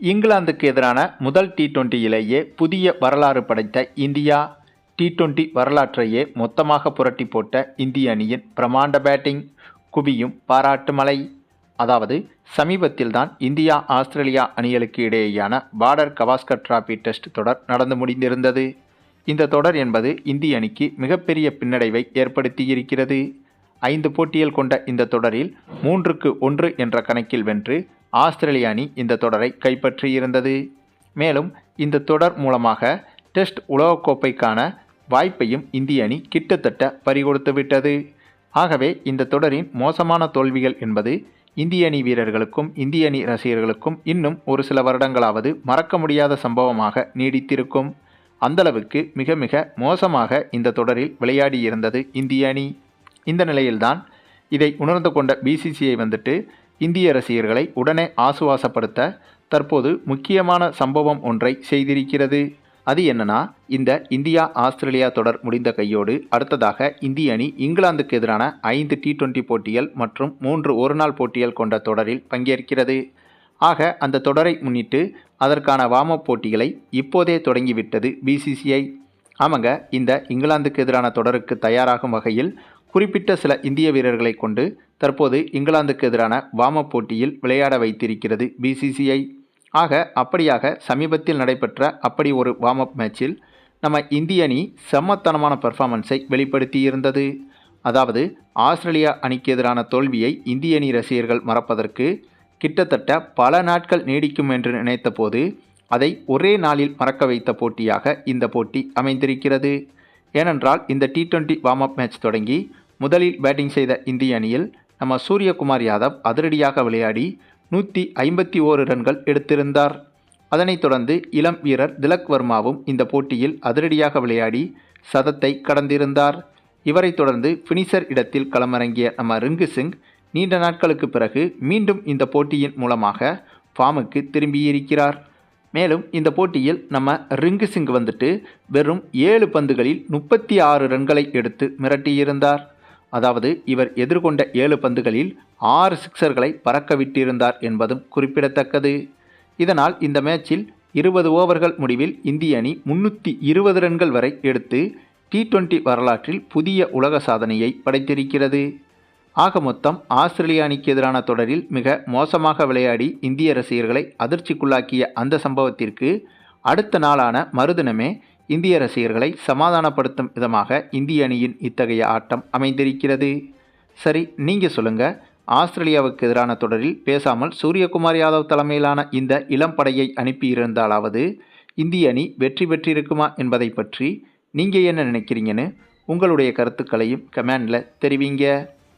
இங்கிலாந்துக்கு எதிரான முதல் டி டுவெண்ட்டியிலேயே புதிய வரலாறு படைத்த இந்தியா டி டுவெண்ட்டி வரலாற்றையே மொத்தமாக புரட்டி போட்ட இந்திய அணியின் பிரமாண்ட பேட்டிங் குவியும் பாராட்டு மலை. அதாவது சமீபத்தில்தான் இந்தியா ஆஸ்திரேலியா அணிகளுக்கு இடையேயான பார்டர் கவாஸ்கர் டிராபி டெஸ்ட் தொடர் நடந்து முடிந்திருந்தது. இந்த தொடர் என்பது இந்திய அணிக்கு மிகப்பெரிய பின்னடைவை ஏற்படுத்தியிருக்கிறது. ஐந்து போட்டிகள் கொண்ட இந்த தொடரில் மூன்றுக்கு ஒன்று என்ற கணக்கில் வென்று ஆஸ்திரேலிய அணி இந்த தொடரை கைப்பற்றியிருந்தது. மேலும் இந்த தொடர் மூலமாக டெஸ்ட் உலகக்கோப்பைக்கான வாய்ப்பையும் இந்திய அணி கிட்டத்தட்ட பறிகொடுத்து விட்டது ஆகவே இந்த தொடரின் மோசமான தோல்விகள் என்பது இந்திய அணி வீரர்களுக்கும் இந்திய அணி ரசிகர்களுக்கும் இன்னும் ஒரு சில வருடங்களாவது மறக்க முடியாத சம்பவமாக நீடித்திருக்கும். அந்தளவுக்கு மிக மிக மோசமாக இந்த தொடரில் விளையாடியிருந்தது இந்திய அணி. இந்த நிலையில்தான் இதை உணர்ந்து கொண்ட பிசிசிஐ வந்துட்டு இந்திய ரசிகர்களை உடனே ஆசுவாசப்படுத்த தற்போது முக்கியமான சம்பவம் ஒன்றை செய்திருக்கிறது. அது என்னன்னா இந்த இந்தியா ஆஸ்திரேலியா தொடர் முடிந்த கையோடு அடுத்ததாக இந்திய அணி இங்கிலாந்துக்கு எதிரான ஐந்து டி டுவெண்ட்டி போட்டிகள் மற்றும் மூன்று ஒருநாள் போட்டிகள் கொண்ட தொடரில் பங்கேற்கிறது. ஆக அந்த தொடரை முன்னிட்டு அதற்கான வார்ம் போட்டிகளை இப்போதே தொடங்கிவிட்டது பிசிசிஐ ஆமாங்க இந்த இங்கிலாந்துக்கு எதிரான தொடருக்கு தயாராகும் வகையில் குறிப்பிட்ட சில இந்திய வீரர்களை கொண்டு தற்போது இங்கிலாந்துக்கு எதிரான வாம போட்டியில் விளையாட வைத்திருக்கிறது பிசிசிஐ ஆக அப்படியாக சமீபத்தில் நடைபெற்ற அப்படி ஒரு வார்ம் அப் மேட்சில் நம்ம இந்திய அணி செம்மத்தனமான பெர்ஃபார்மன்ஸை வெளிப்படுத்தியிருந்தது. அதாவது ஆஸ்திரேலியா அணிக்கு எதிரான தோல்வியை இந்திய அணி ரசிகர்கள் மறப்பதற்கு கிட்டத்தட்ட பல நாட்கள் நீடிக்கும் என்று நினைத்தபோது அதை ஒரே நாளில் மறக்க வைத்த போட்டியாக இந்த போட்டி அமைந்திருக்கிறது. ஏனென்றால் இந்த T twenty warm up match தொடங்கி முதலில் பேட்டிங் செய்த இந்திய அணியில் நம்ம சூரியகுமார் யாதவ் அதிரடியாக விளையாடி நூற்றி ஐம்பத்தி ஓரு ரன்கள் எடுத்திருந்தார். அதனைத் தொடர்ந்து இளம் வீரர் திலக் வர்மாவும் இந்த போட்டியில் அதிரடியாக விளையாடி சதத்தை கடந்திருந்தார். இவரைத் தொடர்ந்து ஃபினிஷர் இடத்தில் களமிறங்கிய நம்ம ரிங்கு சிங் நீண்ட நாட்களுக்கு பிறகு மீண்டும் இந்த போட்டியின் மூலமாக ஃபார்முக்கு திரும்பியிருக்கிறார். மேலும் இந்த போட்டியில் நம்ம ரிங்கு சிங் வந்துட்டு வெறும் ஏழு பந்துகளில் முப்பத்தி ஆறு ரன்களை எடுத்து மிரட்டியிருந்தார். அதாவது இவர் எதிர்கொண்ட ஏழு பந்துகளில் ஆறு சிக்சர்களை பறக்க விட்டிருந்தார் என்பதும் குறிப்பிடத்தக்கது. இதனால் இந்த மேட்சில் இருபது ஓவர்கள் முடிவில் இந்திய அணி முன்னூற்றி இருபது ரன்கள் வரை எடுத்து டி டுவெண்ட்டி வரலாற்றில் புதிய உலக சாதனையை படைத்திருக்கிறது. ஆக மொத்தம் ஆஸ்திரேலிய அணிக்கு எதிரான தொடரில் மிக மோசமாக விளையாடி இந்திய ரசிகர்களை அதிர்ச்சிக்குள்ளாக்கிய அந்த சம்பவத்திற்கு அடுத்த நாளான மறுதினமே இந்திய ரசிகர்களை சமாதானப்படுத்தும் விதமாக இந்திய அணியின் இத்தகைய ஆட்டம் அமைந்திருக்கிறது. சரி நீங்கள் சொல்லுங்கள் ஆஸ்திரேலியாவுக்கு எதிரான தொடரில் பேசாமல் சூரியகுமார் யாதவ் தலைமையிலான இந்த இளம் படையை அனுப்பியிருந்தாலாவது இந்திய அணி வெற்றி பெற்றிருக்குமா என்பதை பற்றி நீங்கள் என்ன நினைக்கிறீங்கன்னு உங்களுடைய கருத்துக்களையும் கமெண்டில் தெரிவிங்க.